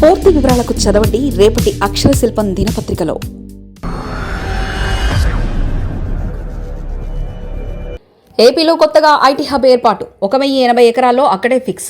పూర్తి వివరాలకు చదవండి రేపటి అక్షర శిల్పం దినపత్రికలో. ఏపీలో కొత్తగా ఐటీ హబ్ ఏర్పాటు. ఒక వెయ్యి ఎనభై ఎకరాల్లో అక్కడే ఫిక్స్.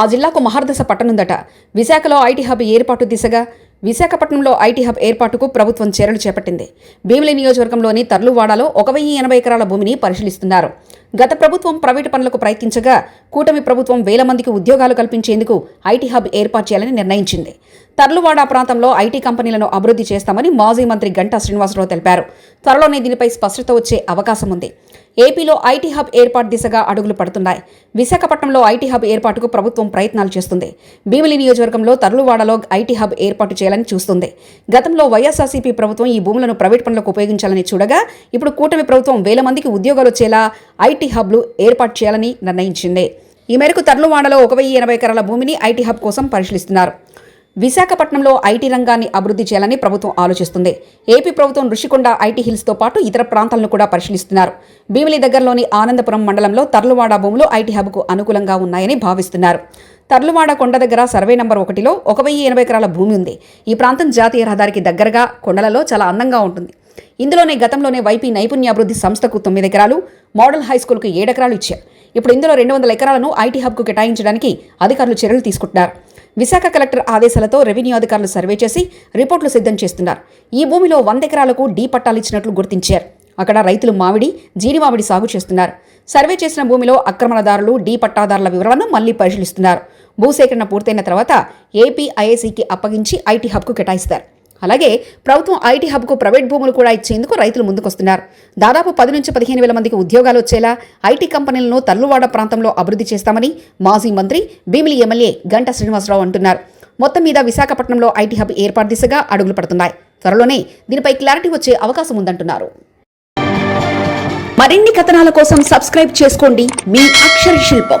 ఆ జిల్లాకు మహార్దశ పట్టనుందట. విశాఖలో ఐటీ హబ్ ఏర్పాటు దిశగా విశాఖపట్నంలో ఐటీ హబ్ ఏర్పాటుకు ప్రభుత్వం చర్యలు చేపట్టింది. భీమిలి నియోజకవర్గంలోని తర్లువాడలో ఒక వెయ్యి ఎనభై ఎకరాల భూమిని పరిశీలిస్తున్నారు. గత ప్రభుత్వం ప్రైవేటు పనులకు ప్రయత్నించగా కూటమి ప్రభుత్వం వేల మందికి ఉద్యోగాలు కల్పించేందుకు ఐటీ హబ్ ఏర్పాటు చేయాలని నిర్ణయించింది. తర్లువాడ ప్రాంతంలో ఐటీ కంపెనీలను అభివృద్ధి చేస్తామని మాజీ మంత్రి గంటా శ్రీనివాసరావు తెలిపారు. త్వరలోనే దీనిపై స్పష్టత వచ్చే అవకాశం ఉంది. ఏపీలో ఐటీ హబ్ ఏర్పాటు దిశగా అడుగులు పడుతున్నాయి. విశాఖపట్నంలో ఐటీ హబ్ ఏర్పాటుకు ప్రభుత్వం ప్రయత్నాలు చేస్తుంది. భీమిలి నియోజకవర్గంలో తర్లువాడలో ఐటీ హబ్ ఏర్పాటు చేయాలని చూస్తుంది. గతంలో వైఎస్ఆర్సీపీ ప్రభుత్వం ఈ భూములను ప్రైవేట్ పనులకు ఉపయోగించాలని చూడగా ఇప్పుడు కూటమి ప్రభుత్వం వేల మందికి ఉద్యోగాలు వచ్చేలా ఐటీ హబ్లు ఏర్పాటు చేయాలని నిర్ణయించింది. ఈ మేరకు తర్లువాడలో ఒక వెయ్యి ఎనభై ఎకరాల భూమిని ఐటీ హబ్ కోసం పరిశీలిస్తున్నారు. విశాఖపట్నంలో ఐటీ రంగాన్ని అభివృద్ధి చేయాలని ప్రభుత్వం ఆలోచిస్తుంది. ఏపీ ప్రభుత్వం ఋషికొండ ఐటీ హిల్స్తో పాటు ఇతర ప్రాంతాలను కూడా పరిశీలిస్తున్నారు. భీమిలి దగ్గరలోని ఆనందపురం మండలంలో తర్లువాడ భూములు ఐటీ హబ్కు అనుకూలంగా ఉన్నాయని భావిస్తున్నారు. తర్లువాడ కొండ దగ్గర సర్వే నంబర్ ఒకటిలో ఒక వెయ్యి ఎనభై ఎకరాల భూమి ఉంది. ఈ ప్రాంతం జాతీయ రహదారికి దగ్గరగా కొండలలో చాలా అందంగా ఉంటుంది. ఇందులోనే గతంలోనే వైపీ నైపుణ్యాభివృద్ధి సంస్థకు తొమ్మిది ఎకరాలు మోడల్ హై స్కూల్కు ఏడెకరాలు ఇచ్చారు. ఇప్పుడు ఇందులో రెండు వందల ఎకరాలను ఐటీ హబ్కు కేటాయించడానికి అధికారులు చర్యలు తీసుకుంటున్నారు. విశాఖ కలెక్టర్ ఆదేశాలతో రెవెన్యూ అధికారులు సర్వే చేసి రిపోర్టులు సిద్ధం చేస్తున్నారు. ఈ భూమిలో వంద ఎకరాలకు డీ పట్టాలు ఇచ్చినట్లు గుర్తించారు. అక్కడ రైతులు మామిడి జీడి మామిడి సాగు చేస్తున్నారు. సర్వే చేసిన భూమిలో అక్రమణదారులు డీ పట్టాదారుల వివరాలను మళ్ళీ పరిశీలిస్తున్నారు. భూసేకరణ పూర్తయిన తర్వాత ఏపీఐఏసీకి అప్పగించి ఐటీ హబ్కు కేటాయిస్తారు. అలాగే ప్రభుత్వం ఐటీ హబ్కు ప్రైవేట్ భూములు కూడా ఇచ్చేందుకు రైతులు ముందుకొస్తున్నారు. దాదాపు పది నుంచి పదిహేను వేల మందికి ఉద్యోగాలు వచ్చేలా ఐటీ కంపెనీలను తల్లువాడ ప్రాంతంలో అభివృద్ధి చేస్తామని మాజీ మంత్రి భీమిలి ఎమ్మెల్యే గంటా శ్రీనివాసరావు అంటున్నారు. మొత్తం మీద విశాఖపట్నంలో ఐటీ హబ్ ఏర్పాటు దిశగా అడుగులు పడుతున్నాయి. త్వరలోనే దీనిపై క్లారిటీ వచ్చే అవకాశం ఉందంటున్నారు. మరిన్ని కథనాల కోసం సబ్స్క్రైబ్ చేసుకోండి. మీ అక్షర శిల్పం.